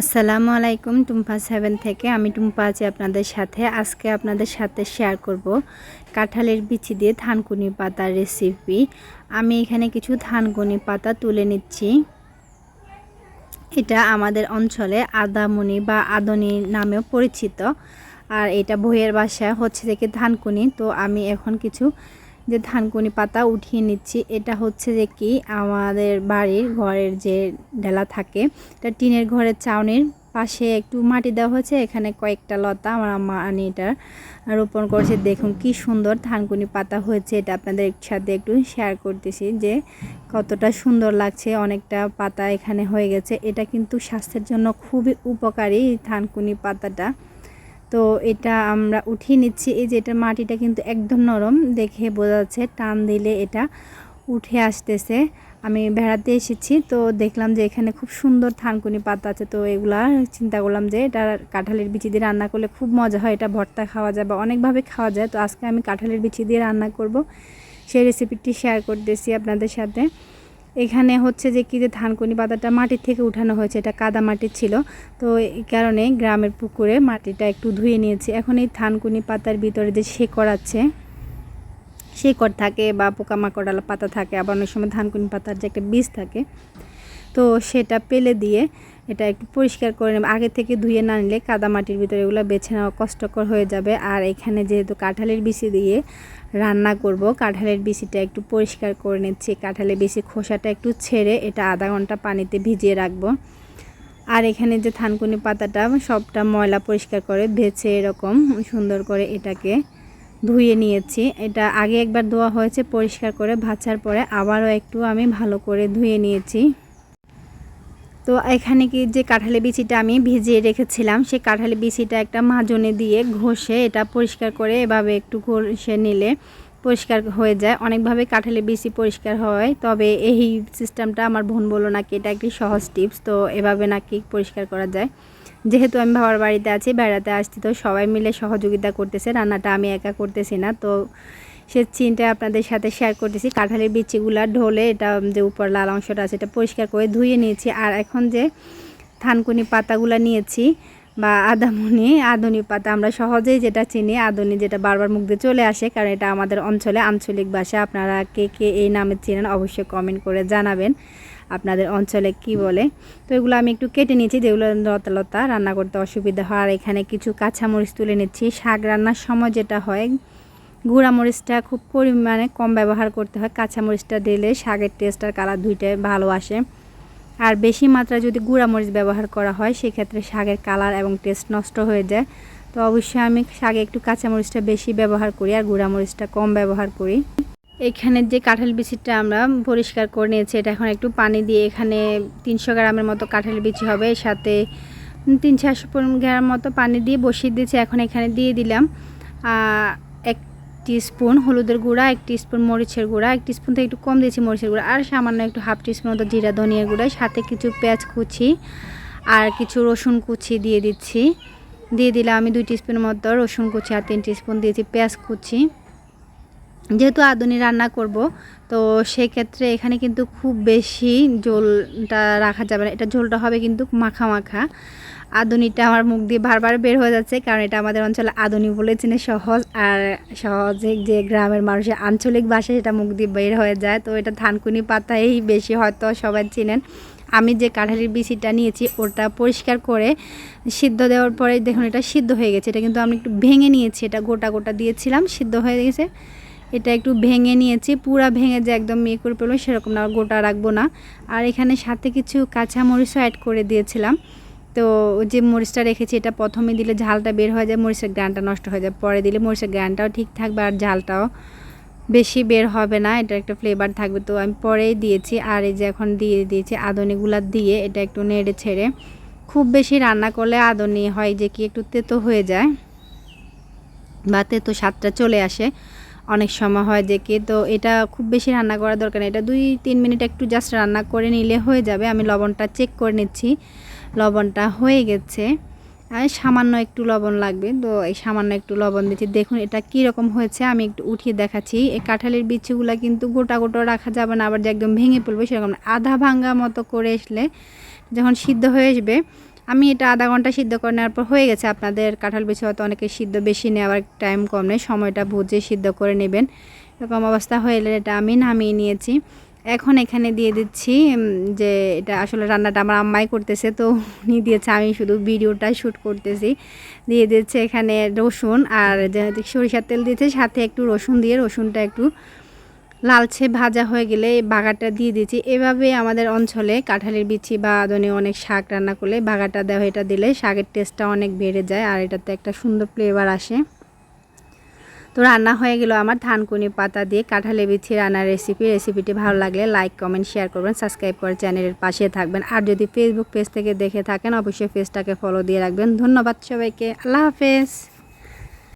আসসালামু আলাইকুম, টুম্পা সেভেন থেকে। আমি টুম্পা আছি আপনাদের সাথে। আজকে আপনাদের সাথে শেয়ার করব কাঁঠালের বিচি দিয়ে থানকুনি পাতার রেসিপি আমি এখানে কিছু থানকুনি পাতা তুলে নিচ্ছি। এটা আমাদের অঞ্চলে আদামনি বা আদনি নামেও পরিচিত। আর এটা বইয়ের বাসায় হচ্ছে থেকে ধানকুনি। তো আমি এখন কিছু যে ধানকুনি পাতা উঠিয়ে নিচ্ছি, এটা হচ্ছে যে কি আমাদের বাড়ির ঘরের যে ডেলা থাকে, এটা টিনের ঘরের চাউনির পাশে একটু মাটি দেওয়া হয়েছে, এখানে কয়েকটা লতা আমার আনি এটা রোপণ করেছে। দেখুন কি সুন্দর ধানকুনি পাতা হয়েছে, এটা আপনাদের সাথে একটু শেয়ার করতেছি যে কতটা সুন্দর লাগছে, অনেকটা পাতা এখানে হয়ে গেছে। এটা কিন্তু স্বাস্থ্যের জন্য খুবই উপকারী ধানকুনি পাতাটা। তো এটা আমরা উঠিয়ে নিচ্ছি। এই যে এটা মাটিটা কিন্তু একদম নরম, দেখে বোঝা যাচ্ছে টান দিলে এটা উঠে আসতেছে। আমি বেড়াতে এসেছি, তো দেখলাম যে এখানে খুব সুন্দর থানকুনি পাতা আছে, তো এগুলা চিন্তা করলাম যে এটা কাঁঠালের বিচি দিয়ে রান্না করলে খুব মজা হয়, এটা ভর্তা খাওয়া যায় বা অনেকভাবে খাওয়া যায়। তো আজকে আমি কাঁঠালের বিচি দিয়ে রান্না করব। সেই রেসিপিটি শেয়ার করতেছি আপনাদের সাথে। এখানে হচ্ছে যে কি যে ধানকুনি পাতাটা মাটির থেকে উঠানো হয়েছে, এটা কাদা মাটির ছিল। তো এই কারণে গ্রামের পুকুরে মাটিটা একটু ধুয়ে নিয়েছি। এখন এই ধানকুনি পাতার ভিতরে যে শেকড় আছে, শেকড় থাকে বা পোকামাকড়ালা পাতা থাকে, আবার অনেক সময় ধানকুনি পাতার যে একটা বীজ থাকে, তো সেটা পেলে দিয়ে এটা একটু পরিষ্কার করে নেব। আগে থেকে ধুয়ে না নিলে কাদা মাটির ভিতরে এগুলো বেছে নেওয়া কষ্টকর হয়ে যাবে। আর এখানে যেহেতু কাঁঠালের বিচি দিয়ে রান্না করব। কাঁঠালের বিচিটা একটু পরিষ্কার করে নিচ্ছি। কাঁঠালের বিচি খোসাটা একটু ছেড়ে এটা আধা ঘণ্টা পানিতে ভিজিয়ে রাখব। আর এখানে যে থানকুনি পাতাটা, সবটা ময়লা পরিষ্কার করে ভেছে এরকম সুন্দর করে এটাকে ধুয়ে নিয়েছি। এটা আগে একবার ধোয়া হয়েছে, পরিষ্কার করে ভাজার পরে আবারও একটু আমি ভালো করে ধুয়ে নিয়েছি। তো এখানে কি যে কাঁঠালি বিচিটা আমি ভিজিয়ে রেখেছিলাম, সেই কাঁঠালি বিচিটা একটা মাজনে দিয়ে ঘষে এটা পরিষ্কার করে এভাবে একটু ঘষে নিলে পরিষ্কার হয়ে যায়। অনেকভাবে কাঁঠালি বিচি পরিষ্কার হয়, তবে এই সিস্টেমটা আমার বোন বলো নাকি এটা একটি সহজ টিপস তো এভাবে নাকি পরিষ্কার করা যায়। যেহেতু আমি বাবার বাড়িতে আছি, বেড়াতে আসছি, তো সবাই মিলে সহযোগিতা করতেছে, রান্নাটা আমি একা করতেছি না, তো সে চিনটা আপনাদের সাথে শেয়ার করতেছি। কাঁঠালের বিচিগুলা ঢোলে এটা যে উপর লাল অংশটা আছে, এটা পরিষ্কার করে ধুয়ে নিয়েছি। আর এখন যে থানকুনি পাতাগুলো নিয়েছি বা আদামুনি, আদনি পাতা, আমরা সহজেই যেটা চিনি, আদনি যেটা বারবার মুখ দিয়ে চলে আসে, কারণ এটা আমাদের অঞ্চলে আঞ্চলিক ভাষা। আপনারা কে কে এই নামে চেনেন অবশ্যই কমেন্ট করে জানাবেন, আপনাদের অঞ্চলে কি বলে। তো এগুলো আমি একটু কেটে নিয়েছি, যেগুলো লতা লতা, রান্না করতে অসুবিধা হয়। আর এখানে কিছু কাঁচামরিচ তুলে নিচ্ছি। শাক রান্নার সময় যেটা হয় গুঁড়া মরিচটা খুব পরিমাণে কম ব্যবহার করতে হয়। কাঁচা মরিচটা দিলে শাকের টেস্ট আর কালার দুইটাই ভালো আসে। আর বেশি মাত্রায় যদি গুঁড়া মরিচ ব্যবহার করা হয়, সেক্ষেত্রে শাকের কালার এবং টেস্ট নষ্ট হয়ে যায়। তো অবশ্যই আমি শাকে একটু কাঁচা মরিচটা বেশি ব্যবহার করি আর গুঁড়া মরিচটা কম ব্যবহার করি। এখানে যে কাঁঠাল বিচিটা আমরা পরিষ্কার করে নিয়েছি, এটা এখন একটু পানি দিয়ে এখানে তিনশো গ্রামের মতো কাঁঠাল বিচি হবে। সাথে তিন চারশো গ্রাম মতো পানি দিয়ে বসিয়ে দিয়েছি। এখন এখানে দিয়ে দিলাম এক স্পুন হলুদের গুঁড়া, এক স্পুন মরিচের গুঁড়া, এক স্পুন থেকে একটু কম দিয়েছি মরিচের গুঁড়া, আর সামান্য একটু হাফ টিস্পুন মতো জিরা ধনিয়ার গুঁড়া, সাথে কিছু পেঁয়াজ কুচি আর কিছু রসুন কুচি দিয়ে দিচ্ছি। দিয়ে দিলাম আমি দুই টিস্পুনের মতো রসুন কুচি আর তিন টিস্পুন দিয়েছি পেঁয়াজ কুচি। যেহেতু আদুনি রান্না করব, তো সেক্ষেত্রে এখানে কিন্তু খুব বেশি ঝোলটা রাখা যাবে না। এটা ঝোলটা হবে কিন্তু মাখা মাখা আদুনিটা আমার মুখ দিয়ে বারবার বের হয়ে যাচ্ছে, কারণ এটা আমাদের অঞ্চলে আদুনি বলে চিনে সহজ, আর সহজে যে গ্রামের মানুষের আঞ্চলিক ভাষায় সেটা মুখ দিয়ে বের হয়ে যায়। তো এটা ধানকুনি পাতাই বেশি হয়তো সবাই চিনেন। আমি যে কাঁঠালির বিচিটা নিয়েছি, ওটা পরিষ্কার করে সিদ্ধ দেওয়ার পরে দেখুন এটা সিদ্ধ হয়ে গেছে। এটা কিন্তু আমি একটু ভেঙে নিয়েছি, এটা গোটা গোটা দিয়েছিলাম, সিদ্ধ হয়ে গেছে। এটা একটু ভেঙে নিয়েছি, পুরা ভেঙে যে একদম ইয়ে করে পেল সেরকম না গোটা রাখব না। আর এখানে সাথে কিছু কাঁচা মরিচও অ্যাড করে দিয়েছিলাম। তো যে মরিচটা রেখেছি, এটা প্রথমে দিলে ঝালটা বের হয়ে যায়, মরিচের গ্রানটা নষ্ট হয়ে যায়। পরে দিলে মরিচের গ্রানটাও ঠিক থাকবে আর ঝালটাও বেশি বের হবে না এটা একটা ফ্লেভার থাকবে। তো আমি পরেই দিয়েছি, আর এই যে এখন দিয়ে দিয়েছি আদনিগুলা দিয়ে, এটা একটু নেড়ে ছেড়ে। খুব বেশি রান্না করলে আদনি হয় যে কি একটু তেতো হয়ে যায় বা তেতো স্বাদটা চলে আসে। অনেক সময় হয় যে তো এটা খুব বেশি রান্না করার দরকার নেই এটা দুই, তিন মিনিট একটু জাস্ট রান্না করে নিলে হয়ে যাবে। আমি লবণটা চেক করে নিচ্ছি। লবণটা হয়ে গেছে। আর সামান্য একটু লবণ লাগবে। তো এই সামান্য একটু লবণ দিচ্ছি। দেখুন এটা কি রকম হয়েছে, আমি একটু উঠিয়ে দেখাচ্ছি। এই কাঁঠালের বিচিগুলো কিন্তু গোটা গোটা রাখা যাবে না, আবার যে একদম ভেঙে পড়বে সেরকম আধা ভাঙ্গা মতো করে আসলে যখন সিদ্ধ হয়ে আসবে আমি এটা আধা ঘণ্টা সিদ্ধ করে নেওয়ার পর হয়ে গেছে। আপনাদের কাঁঠাল বিচি হয়তো অনেকে সিদ্ধ বেশি নেওয়ার টাইম কম নেই, সময়টা বুঝে সিদ্ধ করে নেবেন। এরকম অবস্থা হয়ে এলে এটা আমি নামিয়ে নিয়েছি। এখন এখানে দিয়ে দিচ্ছি যে এটা আসলে রান্নাটা আমার আম্মাই করতেছে, তো উনি দিয়েছে, আমি শুধু ভিডিওটা শ্যুট করতেছি। দিয়ে দিচ্ছে এখানে রসুন আর সরিষার তেল দিয়েছে, সাথে একটু রসুন দিয়ে রসুনটা একটু লালচে ভাজা হয়ে গেলে এই বাগারটা দিয়ে দিচ্ছি এভাবে আমাদের অঞ্চলে কাঁঠালের বিচি বা আদনে অনেক শাক রান্না করলে বাগারটা দেওয়া এটা দিলে শাকের টেস্টটা অনেক বেড়ে যায় আর এটাতে একটা সুন্দর ফ্লেভার আসে। তো রান্না হয়ে গেল আমার ধানকুনি পাতা দিয়ে কাঁঠালে বিছি রান্নার রেসিপি রেসিপিটি ভালো লাগলে লাইক কমেন্ট শেয়ার করবেন সাবস্ক্রাইব করে চ্যানেলের পাশে থাকবেন। আর যদি ফেসবুক পেজ থেকে দেখে থাকেন, অবশ্যই পেজটাকে ফলো দিয়ে রাখবেন। ধন্যবাদ সবাইকে। আল্লাহ হাফেজ।